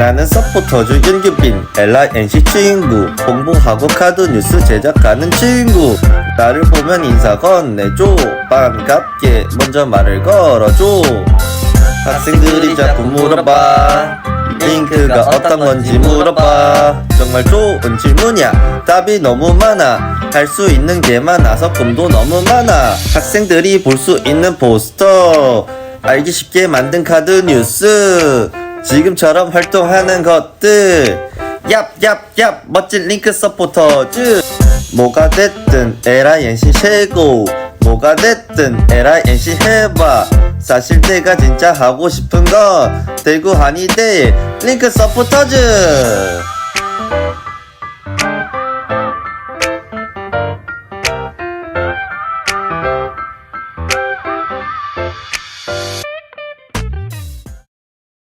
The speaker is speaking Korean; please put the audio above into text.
나는 서포터즈 윤규빈 엘라 NC 친구. 공부하고 카드 뉴스 제작하는 친구. 나를 보면 인사 건네줘. 반갑게 먼저 말을 걸어줘. 학생들이 자꾸 물어봐. 링크가 어떤 건지 물어봐. 정말 좋은 질문이야. 답이 너무 많아. 할 수 있는 게 많아서 꿈도 너무 많아. 학생들이 볼 수 있는 포스터. 알기 쉽게 만든 카드 뉴스 지금처럼 활동하는 것들. 얍얍얍. 멋진 링크 서포터즈 뭐가 됐든 LINC 최고. 뭐가 됐든 LINC 해봐. 사실 내가 진짜 하고 싶은 건 대구 한의대 링크 서포터즈